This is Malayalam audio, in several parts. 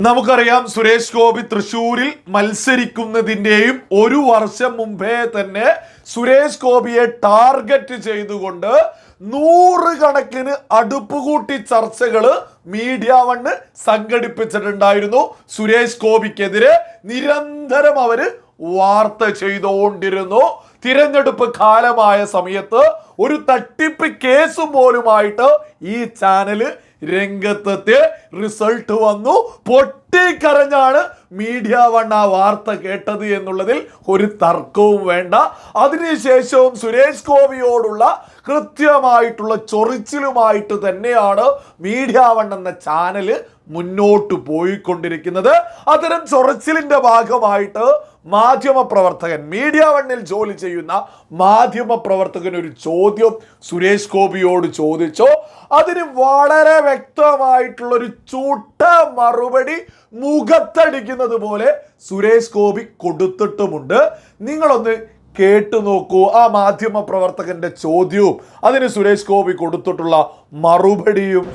നമുക്കറിയാം സുരേഷ് ഗോപി തൃശൂരിൽ മത്സരിക്കുന്നതിന്റെയും ഒരു വർഷം മുമ്പേ തന്നെ സുരേഷ് ഗോപിയെ ടാർഗറ്റ് ചെയ്തുകൊണ്ട് നൂറുകണക്കിന് അടുപ്പുകൂട്ടി ചർച്ചകൾ മീഡിയ വണ്ണ് സംഘടിപ്പിച്ചിട്ടുണ്ടായിരുന്നു. സുരേഷ് ഗോപിക്കെതിരെ നിരന്തരം അവർ വാർത്ത ചെയ്തുകൊണ്ടിരുന്നു. തിരഞ്ഞെടുപ്പ് കാലമായ സമയത്ത് ഒരു തട്ടിപ്പ് കേസ് പോലുമായിട്ട് ഈ ചാനൽ രംഗത്തെത്തി റിസൾട്ട് വന്നു. പൊട്ടിക്കരഞ്ഞാണ് മീഡിയ വൺ ആ വാർത്ത കേട്ടത് എന്നുള്ളതിൽ ഒരു തർക്കവും വേണ്ട. അതിനുശേഷവും സുരേഷ് ഗോപിയോടുള്ള കൃത്യമായിട്ടുള്ള ചൊറിച്ചിലുമായിട്ട് തന്നെയാണ് മീഡിയ വൺ എന്ന ചാനൽ മുന്നോട്ട് പോയിക്കൊണ്ടിരിക്കുന്നത്. അത്തരം ചൊറിച്ചിലിന്റെ ഭാഗമായിട്ട് മാധ്യമ പ്രവർത്തകൻ മീഡിയ വണ്ണിൽ ജോലി ചെയ്യുന്ന മാധ്യമ പ്രവർത്തകൻ ഒരു ചോദ്യം സുരേഷ് ഗോപിയോട് ചോദിച്ചോ. അതിന് വളരെ വ്യക്തമായിട്ടുള്ള ഒരു ചൂട്ട മറുപടി മുഖത്തടിക്കുന്നത് പോലെ സുരേഷ് ഗോപി കൊടുത്തിട്ടുമുണ്ട്. നിങ്ങളൊന്ന് കേട്ടു നോക്കൂ ആ മാധ്യമ പ്രവർത്തകന്റെ ചോദ്യവും അതിന് സുരേഷ് ഗോപി കൊടുത്തിട്ടുള്ള മറുപടിയും.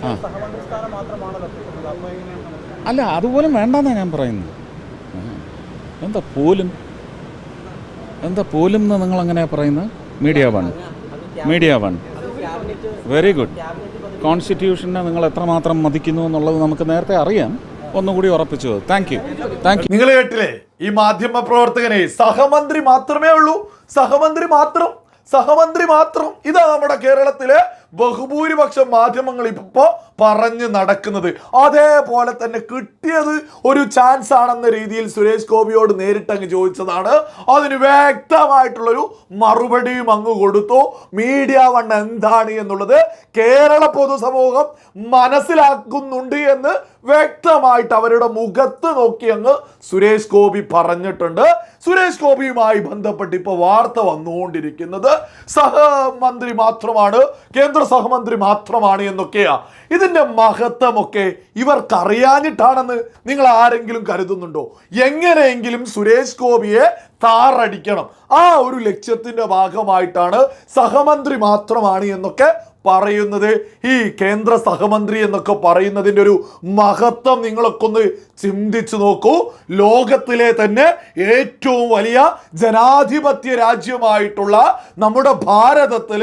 അല്ല അതുപോലും വേണ്ടെന്നാണ് ഞാൻ പറയുന്നത്. എന്താ പോലും എന്താ പോലും എന്ന് നിങ്ങൾ അങ്ങനെയാ പറയുന്നത് media one media one very good കോൺസ്റ്റിറ്റ്യൂഷനെ നിങ്ങൾ എത്രമാത്രം മതിക്കുന്നു എന്നുള്ളത് നമുക്ക് നേരത്തെ അറിയാം. ഒന്നുകൂടി ഉറപ്പിച്ചു താങ്ക് യു താങ്ക് യു നിങ്ങൾ കേട്ടില്ലേ? ഈ മാധ്യമ പ്രവർത്തകനെ സഹമന്ത്രി മാത്രമേ ഉള്ളൂ. സഹമന്ത്രി മാത്രം. സഹമന്ത്രി മാത്രം. ഇതാ നമ്മുടെ കേരളത്തിലെ ബഹുഭൂരിപക്ഷം മാധ്യമങ്ങൾ ഇപ്പോൾ പറഞ്ഞു നടക്കുന്നത്. അതേപോലെ തന്നെ കിട്ടിയത് ഒരു ചാൻസ് ആണെന്ന രീതിയിൽ സുരേഷ് ഗോപിയോട് നേരിട്ടങ്ങ് ചോദിച്ചതാണ്. അതിന് വ്യക്തമായിട്ടുള്ളൊരു മറുപടിയും അങ്ങ് കൊടുത്തു. മീഡിയ വൺ എന്താണ് എന്നുള്ളത് കേരള പൊതുസമൂഹം മനസ്സിലാക്കുന്നുണ്ട് എന്ന് വ്യക്തമായിട്ട് അവരുടെ മുഖത്ത് നോക്കി അങ്ങ് സുരേഷ് ഗോപി പറഞ്ഞിട്ടുണ്ട്. സുരേഷ് ഗോപിയുമായി ബന്ധപ്പെട്ട് ഇപ്പോൾ വാർത്ത വന്നുകൊണ്ടിരിക്കുന്നത് സഹമന്ത്രി മാത്രമാണ് കേന്ദ്ര സഹമന്ത്രി മാത്രമാണ് എന്നൊക്കെയാ. ഇതിന്റെ മഹത്വമൊക്കെ ഇവർക്കറിയാഞ്ഞിട്ടാണെന്ന് നിങ്ങൾ ആരെങ്കിലും കരുതുന്നുണ്ടോ? എങ്ങനെയെങ്കിലും സുരേഷ് ഗോപിയെ താറടിക്കണം. ആ ഒരു ലക്ഷ്യത്തിന്റെ ഭാഗമായിട്ടാണ് സഹമന്ത്രി മാത്രമാണ് എന്നൊക്കെ പറയുന്നത് ഈ കേന്ദ്ര സഹമന്ത്രി എന്നൊക്കെ പറയുന്നതിന്റെ ഒരു മഹത്വം നിങ്ങളൊക്കെ ഒന്ന് ചിന്തിച്ചു നോക്കൂ. ലോകത്തിലെ തന്നെ ഏറ്റവും വലിയ ജനാധിപത്യ രാജ്യമായിട്ടുള്ള നമ്മുടെ ഭാരതത്തിൽ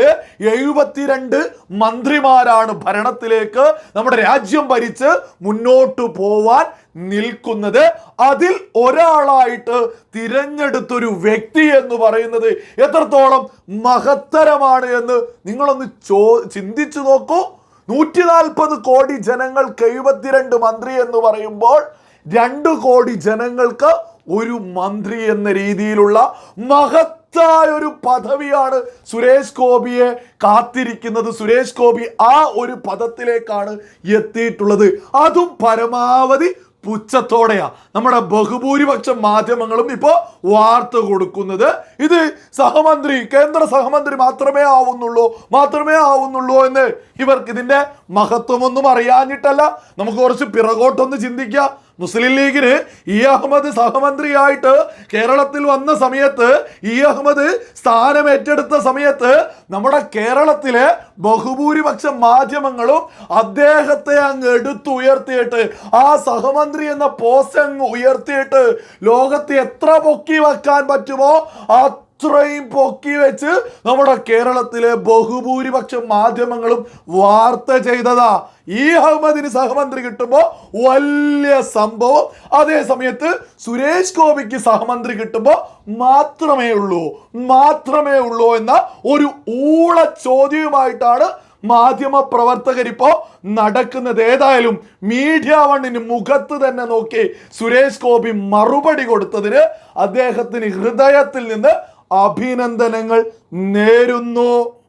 എഴുപത്തിരണ്ട് മന്ത്രിമാരാണ് ഭരണത്തിലേക്ക് നമ്മുടെ രാജ്യം ഭരിച്ച് മുന്നോട്ട് പോവാൻ നിൽക്കുന്നത്. അതിൽ ഒരാളായിട്ട് തിരഞ്ഞെടുത്തൊരു വ്യക്തി എന്ന് പറയുന്നത് എത്രത്തോളം മഹത്തരമാണ് എന്ന് നിങ്ങളൊന്ന് ചോ ചിന്തിച്ചു നോക്കൂ. നൂറ്റി നാൽപ്പത് കോടി ജനങ്ങൾക്ക് എഴുപത്തിരണ്ട് മന്ത്രി എന്ന് പറയുമ്പോൾ രണ്ട് കോടി ജനങ്ങൾക്ക് ഒരു മന്ത്രി എന്ന രീതിയിലുള്ള മഹത്തായ ഒരു പദവിയാണ് സുരേഷ് ഗോപിയെ കാത്തിരിക്കുന്നത്. സുരേഷ് ഗോപി ആ ഒരു പദത്തിലേക്കാണ് എത്തിയിട്ടുള്ളത്. അതും പരമാവധി പുച്ഛത്തോടെയാ. നമ്മുടെ ബഹുഭൂരിപക്ഷം മാധ്യമങ്ങളും ഇപ്പോൾ വാർത്ത കൊടുക്കുന്നത് ഇത് സഹമന്ത്രി കേന്ദ്ര സഹമന്ത്രി മാത്രമേ ആവുന്നുള്ളൂ മാത്രമേ ആവുന്നുള്ളൂ എന്ന് ഇവർക്ക് ഇതിന്റെ മഹത്വമൊന്നും അറിയാഞ്ഞിട്ടല്ല. നമുക്ക് കുറച്ച് പിറകോട്ടൊന്ന് ചിന്തിക്കാം. മുസ്ലിം ലീഗിന് ഇ അഹമ്മദ് സഹമന്ത്രിയായിട്ട് കേരളത്തിൽ വന്ന സമയത്ത് ഇ അഹമ്മദ് സ്ഥാനം ഏറ്റെടുത്ത സമയത്ത് നമ്മുടെ കേരളത്തിലെ ബഹുഭൂരിപക്ഷം മാധ്യമങ്ങളും അദ്ദേഹത്തെ അങ്ങ് എടുത്തുയർത്തിയിട്ട് ആ സഹമന്ത്രി എന്ന പോസ്റ്റ് അങ്ങ് ഉയർത്തിയിട്ട് ലോകത്ത് എത്ര പൊക്കി വെക്കാൻ പറ്റുമോ അത്രയും പൊക്കി വെച്ച് നമ്മുടെ കേരളത്തിലെ ബഹുഭൂരിപക്ഷം മാധ്യമങ്ങളും വാർത്ത ചെയ്തതാ. ഈ അഹമ്മദിന് സഹമന്ത്രി കിട്ടുമ്പോൾ വലിയ സംഭവം. അതേ സമയത്ത് സുരേഷ് ഗോപിക്ക് സഹമന്ത്രി കിട്ടുമ്പോൾ മാത്രമേ ഉള്ളൂ. മാത്രമേ ഉള്ളൂ എന്ന ഒരു ഊള ചോദ്യവുമായിട്ടാണ് മാധ്യമ പ്രവർത്തകരിപ്പോ നടക്കുന്നത്. ഏതായാലും മീഡിയ വണ്ണിന് മുഖത്ത് തന്നെ നോക്കി സുരേഷ് ഗോപി മറുപടി കൊടുത്തതിന് അദ്ദേഹത്തിന് ഹൃദയത്തിൽ നിന്ന് അഭിനന്ദനങ്ങൾ നേരുന്നു.